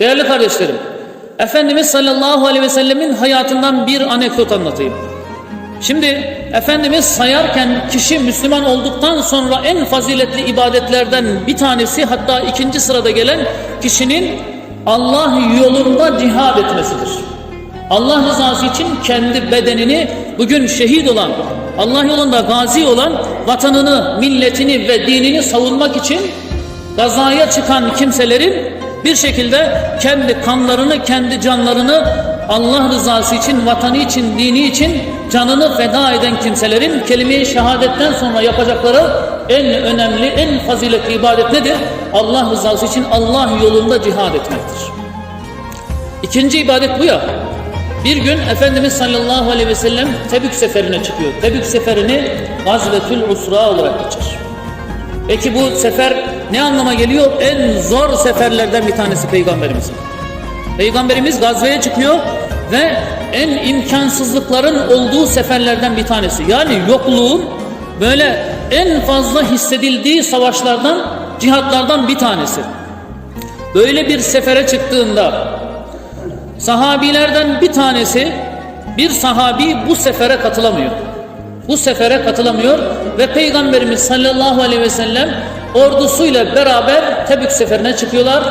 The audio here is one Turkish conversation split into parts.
Değerli kardeşlerim, Efendimiz sallallahu aleyhi ve sellemin hayatından bir anekdot anlatayım. Şimdi Efendimiz sayarken kişi Müslüman olduktan sonra en faziletli ibadetlerden bir tanesi hatta ikinci sırada gelen kişinin Allah yolunda cihad etmesidir. Allah rızası için kendi bedenini bugün şehit olan, Allah yolunda gazi olan vatanını, milletini ve dinini savunmak için gazaya çıkan kimselerin bir şekilde kendi kanlarını, kendi canlarını Allah rızası için, vatanı için, dini için canını feda eden kimselerin kelime-i şehadetten sonra yapacakları en önemli, en faziletli ibadet nedir? Allah rızası için Allah yolunda cihad etmektir. İkinci ibadet bu ya. Bir gün Efendimiz sallallahu aleyhi ve sellem Tebük seferine çıkıyor. Tebük seferini Gazvetül Usra olarak geçer. Peki bu sefer ne anlama geliyor? En zor seferlerden bir tanesi Peygamberimizin. Peygamberimiz gazveye çıkıyor ve en imkansızlıkların olduğu seferlerden bir tanesi. Yani yokluğun böyle en fazla hissedildiği savaşlardan, cihatlardan bir tanesi. Böyle bir sefere çıktığında sahabilerden bir tanesi bir sahabi bu sefere katılamıyor. Bu sefere katılamıyor ve Peygamberimiz sallallahu aleyhi ve sellem ordusuyla beraber Tebük seferine çıkıyorlar.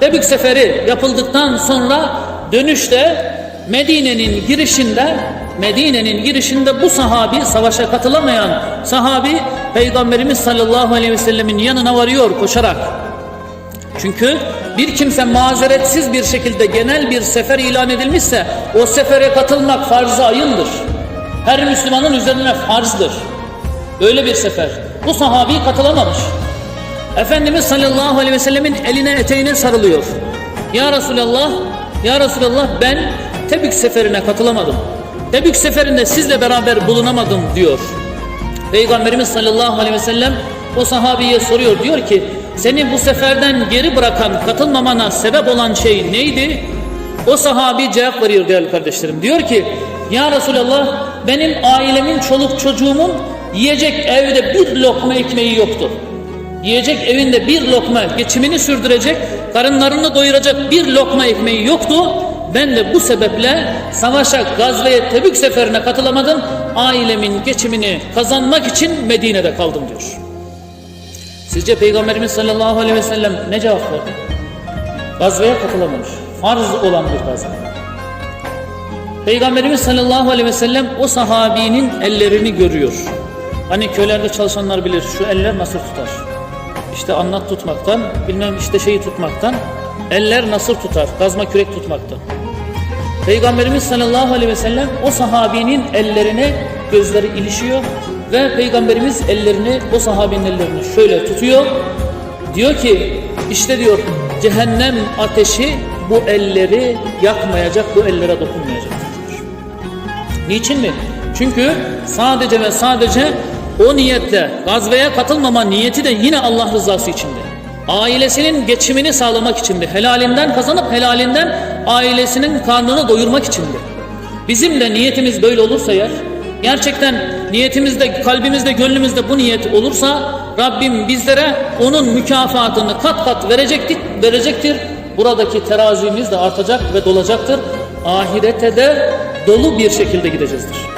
Tebük seferi yapıldıktan sonra dönüşte Medine'nin girişinde Medine'nin girişinde bu sahabi savaşa katılamayan sahabi Peygamberimiz sallallahu aleyhi ve sellemin yanına varıyor koşarak. Çünkü bir kimse mazeretsiz bir şekilde genel bir sefer ilan edilmişse o sefere katılmak farz-ı ayındır. Her Müslümanın üzerine farzdır. Böyle bir sefer. Bu sahabi katılamamış. Efendimiz sallallahu aleyhi ve sellemin eline eteğine sarılıyor. Ya Resulallah, Ya Resulallah ben Tebük seferine katılamadım. Tebük seferinde sizle beraber bulunamadım diyor. Peygamberimiz sallallahu aleyhi ve sellem o sahabiye soruyor. Diyor ki seni bu seferden geri bırakan katılmamana sebep olan şey neydi? O sahabi cevap veriyor değerli kardeşlerim. Diyor ki ya Resulallah benim ailemin çoluk çocuğumun yiyecek evde bir lokma ekmeği yoktu. Yiyecek evinde bir lokma geçimini sürdürecek, karınlarını doyuracak bir lokma ekmeği yoktu. Ben de bu sebeple savaşa, gazveye, Tebük seferine katılamadım. Ailemin geçimini kazanmak için Medine'de kaldım diyor. Sizce Peygamberimiz sallallahu aleyhi ve sellem ne cevap verdi? Gazveye katılamamış. Farz olan bir gazve. Peygamberimiz sallallahu aleyhi ve sellem o sahabinin ellerini görüyor. Hani köylerde çalışanlar bilir şu eller nasıl tutar. İşte anlat tutmaktan, bilmem işte şeyi tutmaktan, eller nasıl tutar, gazma kürek tutmaktan. Peygamberimiz sallallahu aleyhi ve sellem o sahabinin ellerine gözleri ilişiyor ve Peygamberimiz ellerini o sahabinin ellerini şöyle tutuyor. Diyor ki işte diyor cehennem ateşi bu elleri yakmayacak, bu ellere dokunmayacak. Niçin mi? Çünkü sadece ve sadece o niyetle gazveye katılmama niyeti de yine Allah rızası içinde. Ailesinin geçimini sağlamak içindi. Helalinden kazanıp helalinden ailesinin karnını doyurmak içindi. Bizim de niyetimiz böyle olursa eğer, gerçekten niyetimizde, kalbimizde, gönlümüzde bu niyet olursa Rabbim bizlere onun mükafatını kat kat verecektir. verecektir. Buradaki terazimiz de artacak ve dolacaktır. Ahirete de dolu bir şekilde gideceğizdir.